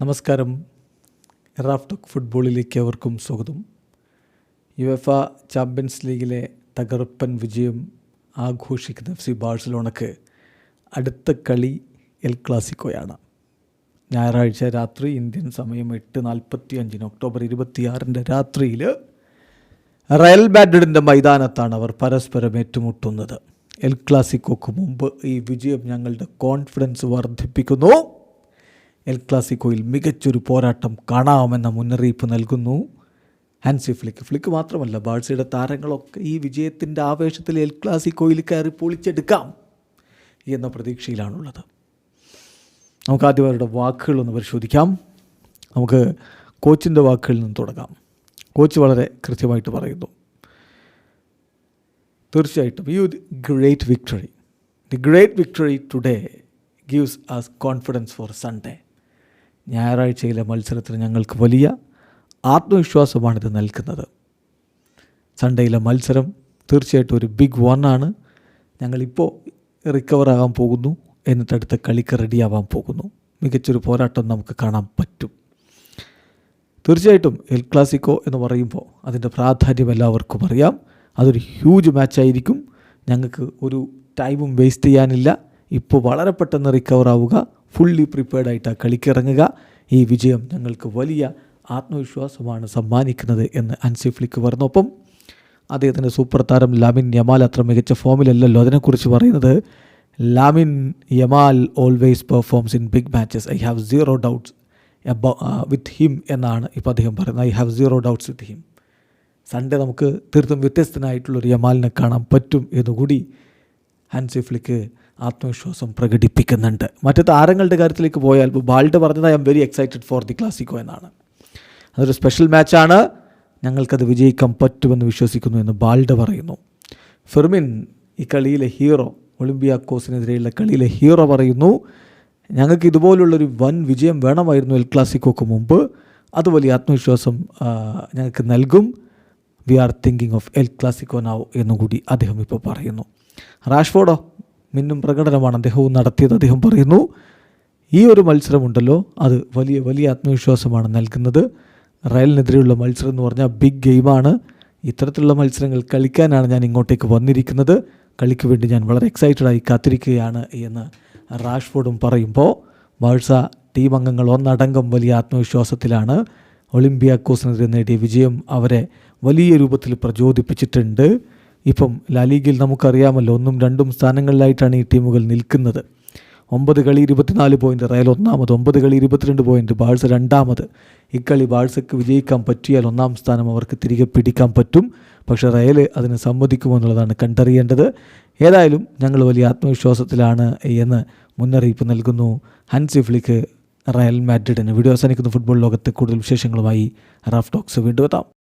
നമസ്കാരം. റാഫ് റാഫ്റ്റോക്ക് ഫുട്ബോളിലേക്ക് അവർക്കും സ്വാഗതം. യു എഫ ചാമ്പ്യൻസ് ലീഗിലെ തകർപ്പൻ വിജയം ആഘോഷിക്കുന്ന എഫ് സി ബാഴ്സലോണക്ക് അടുത്ത കളി എൽ ക്ലാസിക്കോയാണ്. ഞായറാഴ്ച രാത്രി ഇന്ത്യൻ സമയം എട്ട് നാൽപ്പത്തി അഞ്ചിന് ഒക്ടോബർ ഇരുപത്തിയാറിന്റെ രാത്രിയിൽ റയൽ മാഡ്രിഡിന്റെ മൈതാനത്താണ് അവർ പരസ്പരം ഏറ്റുമുട്ടുന്നത്. എൽ ക്ലാസിക്കോക്ക് മുമ്പ് ഈ വിജയം ഞങ്ങളുടെ കോൺഫിഡൻസ് വർദ്ധിപ്പിക്കുന്നു. എൽ ക്ലാസിക്കോയിൽ മികച്ചൊരു പോരാട്ടം കാണാമെന്ന മുന്നറിയിപ്പ് നൽകുന്നു. ഹാൻസി ഫ്ലിക്ക്. ഫ്ലിക്ക് മാത്രമല്ല ബാഴ്സയുടെ താരങ്ങളൊക്കെ ഈ വിജയത്തിന്റെ ആവേശത്തിൽ എൽ ക്ലാസിക്കോയിൽ കയറി പൊളിച്ചെടുക്കാം എന്ന പ്രതീക്ഷയിലാണുള്ളത്. നമുക്ക് ആദ്യം അവരുടെ വാക്കുകളൊന്ന് പരിശോധിക്കാം. നമുക്ക് കോച്ചിന്റെ വാക്കുകളിൽ നിന്ന് തുടങ്ങാം. കോച്ച് വളരെ കൃത്യമായിട്ട് പറയുന്നു. തീർച്ചയായിട്ടും ഈ ഒരു great victory the great victory today gives us confidence for Sunday ഞായറാഴ്ചയിലെ മത്സരത്തിന് ഞങ്ങൾക്ക് വലിയ ആത്മവിശ്വാസമാണിത് നൽകുന്നത്. സൺഡേയിലെ മത്സരം തീർച്ചയായിട്ടും ഒരു ബിഗ് വണ്ണാണ് ഞങ്ങളിപ്പോൾ റിക്കവറാകാൻ പോകുന്നു. എന്നിട്ട് അടുത്ത കളിക്ക് റെഡിയാവാൻ പോകുന്നു. മികച്ചൊരു പോരാട്ടം നമുക്ക് കാണാൻ പറ്റും. തീർച്ചയായിട്ടും എൽ ക്ലാസിക്കോ എന്ന് പറയുമ്പോൾ അതിന്റെ പ്രാധാന്യം എല്ലാവർക്കും അറിയാം. അതൊരു ഹ്യൂജ് മാച്ചായിരിക്കും ഞങ്ങൾക്ക് ഒരു ടൈമും വേസ്റ്റ് ചെയ്യാനില്ല. ഇപ്പോൾ വളരെ പെട്ടെന്ന് റിക്കവർ ആവുക. ഫുള്ളി പ്രിപ്പയർഡ് ആയിട്ട് ആ കളിക്കിറങ്ങുക. ഈ വിജയം ഞങ്ങൾക്ക് വലിയ ആത്മവിശ്വാസമാണ് സമ്മാനിക്കുന്നത് എന്ന് അൻസി ഫ്ലിക്ക് പറഞ്ഞു. ഒപ്പം അദ്ദേഹത്തിന്റെ സൂപ്പർ താരം ലാമിൻ യമാൽ അത്ര മികച്ച ഫോമിലല്ലല്ലോ അതിനെക്കുറിച്ച് പറയുന്നത്. Lamine Yamal always performs in big matches I have zero doubts with him എന്നാണ് ഇപ്പോൾ അദ്ദേഹം പറയുന്നത്. I have zero doubts with him Sunday നമുക്ക് തീർത്തും വ്യത്യസ്തനായിട്ടുള്ളൊരു യമാലിനെ കാണാൻ പറ്റും എന്നുകൂടി ഹാൻസി ഫ്ലിക്ക് ആത്മവിശ്വാസം പ്രകടിപ്പിക്കുന്നുണ്ട്. മറ്റു താരങ്ങളുടെ കാര്യത്തിലേക്ക് പോയാൽ ബാൾഡ് പറഞ്ഞത് I'm very excited for the Clasico എന്നാണ്. അതൊരു സ്പെഷ്യൽ മാച്ചാണ് ഞങ്ങൾക്കത് വിജയിക്കാൻ പറ്റുമെന്ന് വിശ്വസിക്കുന്നു എന്ന് ബാൾഡ് പറയുന്നു. ഫെർമിൻ ഈ കളിയിലെ ഹീറോ ഒളിമ്പിയാക്കോസിനെതിരെയുള്ള കളിയിലെ ഹീറോ പറയുന്നു ഞങ്ങൾക്ക് ഇതുപോലുള്ളൊരു വൻ വിജയം വേണമായിരുന്നു എൽ ക്ലാസിക്കോക്ക് മുമ്പ്. അത് വലിയ ആത്മവിശ്വാസം ഞങ്ങൾക്ക് നൽകും. We are thinking of El Clasico now എന്നുകൂടി അദ്ദേഹം ഇപ്പോൾ പറയുന്നു. റാഷ്ഫോർഡോ? മിന്നും പ്രകടനമാണ് അദ്ദേഹവും നടത്തിയത്. അദ്ദേഹം പറയുന്നു ഈ ഒരു മത്സരമുണ്ടല്ലോ അത് വലിയ വലിയ ആത്മവിശ്വാസമാണ് നൽകുന്നത്. റയലിനെതിരെയുള്ള മത്സരം എന്ന് പറഞ്ഞാൽ ബിഗ് ഗെയിമാണ്. ഇത്തരത്തിലുള്ള മത്സരങ്ങൾ കളിക്കാനാണ് ഞാൻ ഇങ്ങോട്ടേക്ക് വന്നിരിക്കുന്നത്. കളിക്ക് വേണ്ടി ഞാൻ വളരെ എക്സൈറ്റഡായി കാത്തിരിക്കുകയാണ് എന്ന് റാഷ്ഫോർഡും പറയുമ്പോൾ ബാഴ്സ ടീം അംഗങ്ങൾ ഒന്നടങ്കം വലിയ ആത്മവിശ്വാസത്തിലാണ്. ഒളിമ്പിയാക്കോസിനെതിരെ നേടിയ വിജയം അവരെ വലിയ രൂപത്തിൽ പ്രചോദിപ്പിച്ചിട്ടുണ്ട്. ഇപ്പം ലാലീഗിൽ നമുക്കറിയാമല്ലോ ഒന്നും രണ്ടും സ്ഥാനങ്ങളിലായിട്ടാണ് ഈ ടീമുകൾ നിൽക്കുന്നത്. ഒമ്പത് കളി ഇരുപത്തിനാല് പോയിന്റ് റയൽ ഒന്നാമത്. ഒമ്പത് കളി ഇരുപത്തിരണ്ട് പോയിന്റ് ബാഴ്സ രണ്ടാമത്. ഇക്കളി ബാഴ്സയ്ക്ക് വിജയിക്കാൻ പറ്റിയാൽ ഒന്നാം സ്ഥാനം അവർക്ക് തിരികെ പിടിക്കാൻ പറ്റും. പക്ഷേ റയൽ അതിന് സമ്മതിക്കുമോ എന്നുള്ളതാണ് കണ്ടറിയേണ്ടത്. ഏതായാലും ഞങ്ങൾ വലിയ ആത്മവിശ്വാസത്തിലാണ് എന്ന് മുന്നറിയിപ്പ് നൽകുന്നു ഹൻസി ഫ്ലിക്ക് റയൽ മാഡ്രിഡിന്. വീഡിയോ അവസാനിക്കുന്ന. ഫുട്ബോൾ ലോകത്തെ കൂടുതൽ വിശേഷങ്ങളുമായി റാഫ് ടോക്സ് വീണ്ടും എത്താം.